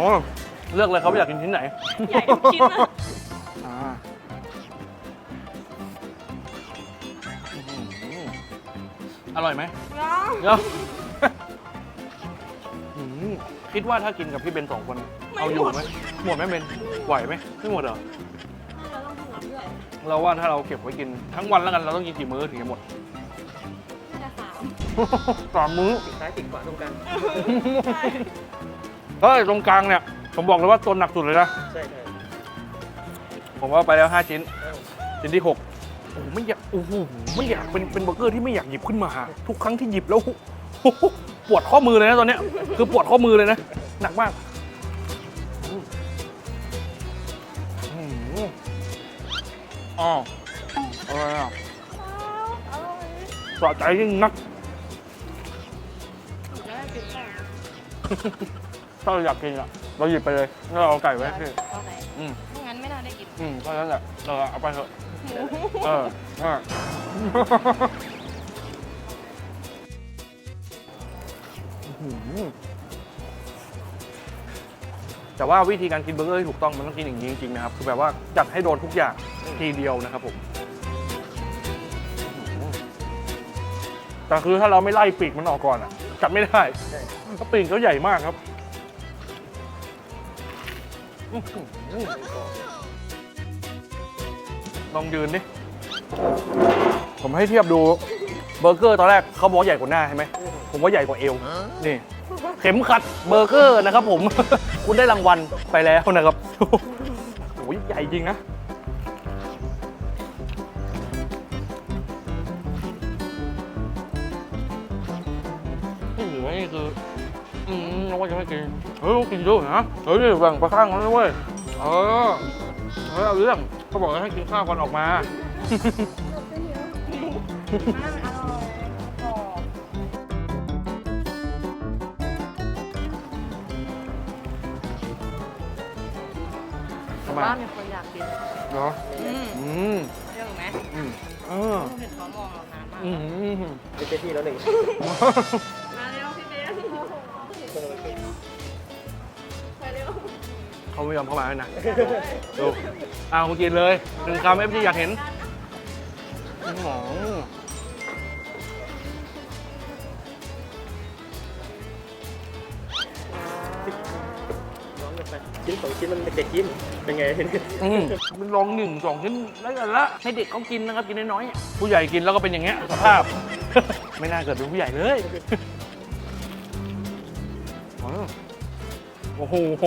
อ๋อเลือกเลยเขาอยากกินชิ้นไหนใหญ่ทุกชิ้นอะอ่าอื้อหืออร่อยไหมน้องเดี๋ยวอื้อหือคิดว่าถ้ากินกับพี่เบนสองคนเอาอยู่ไหม หมดไหมเบนไหวไหมไม่หมดเหรอเราต้องหัวด้วยเราว่าถ้าเราเก็บไว้กินทั้งวันแล้วกันเราต้องกินกี่มื้อถึงจะหมดแค่สามสามมื้อ ซ้ายติดขวาตรงกลาง เฮ้ยตรงกลางเนี่ย ผมบอกเลยว่าตัวหนักสุดเลยนะ ใช่ใช่ผมว่าไปแล้ว 5 ชิ้น ชิ้นที่ 6 โอ้โหไม่อยาก โอ้โห ไม่อยาก เป็น เป็นเบอร์เกอร์ที่ไม่อยากหยิบขึ้นมา ทุกครั้งที่หยิบแล้วโอ้โหปวดข้อมือเลยนะตอนเนี้ย คือปวดข้อมือเลยนะ หนักมากอืมอืมอ๋ออะไรอะอร่อยสะใจยิ่งนักแล้วได้กินแค่ ถ้าเราอยากกินอะเราหยิบไปเลยแล้วเราเอาไก่ไว้ให้พี่เอาไหนอืมไม่งั้นไม่น่าได้กินอืมเพราะฉะนั้นแหละเราเอาไปเถอะเออเอออื้อหือแต่ว่าวิธีการกินเบอร์เกอร์ที่ถูกต้องมันต้องกินอย่างนี้จริงๆนะครับ คือแบบว่าจัดให้โดนทุกอย่างทีเดียวนะครับผมอื้อหือแต่คือถ้าเราไม่ไล่ปีกมันออกก่อนอะจัดไม่ได้ใช่เพราะปีกเขาใหญ่มากครับอื้อหือ ลองยืนดิ ผมให้เทียบดูเบอร์เกอร์ตอนแรกเขาบอกใหญ่กว่าหน้าใช่ไหม ผมว่าใหญ่กว่าเอว นี่ เข็มขัดเบอร์เกอร์นะครับผม คุณได้รางวัลไปแล้วนะครับโอ้ยใหญ่จริงนะ นี่เหลือนี่คือ อืมเราว่าจะไม่กิน เฮ้ยกินเยอะนะ เฮ้ยแบ่งไปข้างกันเลยเว้ยเออเฮ้ยเอาเรื่องเขาบอกให้กินข้าวก่อนออกมามากอร่อยกรอบทำไมว่ามีคนอยากกินเหรอ อืมอืมเรื่องไหมอืมเออเห็นเขามองเรานานมาก อืมเป็นเจ้าที่แล้วหนึ่ง เขาไม่ยอมเข้ามาเลยนะดูเอามากินเลยหนึ่งคำเอฟซีอยากเห็นอื้อหือน้องกันไปชิ้นสองชิ้นมันเด็กๆกินเป็นไงอืมมันลองหนึ่งสองชิ้นแล้วกันละให้เด็กเขากินนะครับ กินน้อยๆผู้ใหญ่กินแล้วก็เป็นอย่างเงี้ยสภาพ ไม่น่าเกิดเป็นผู้ใหญ่เลยโอ้โห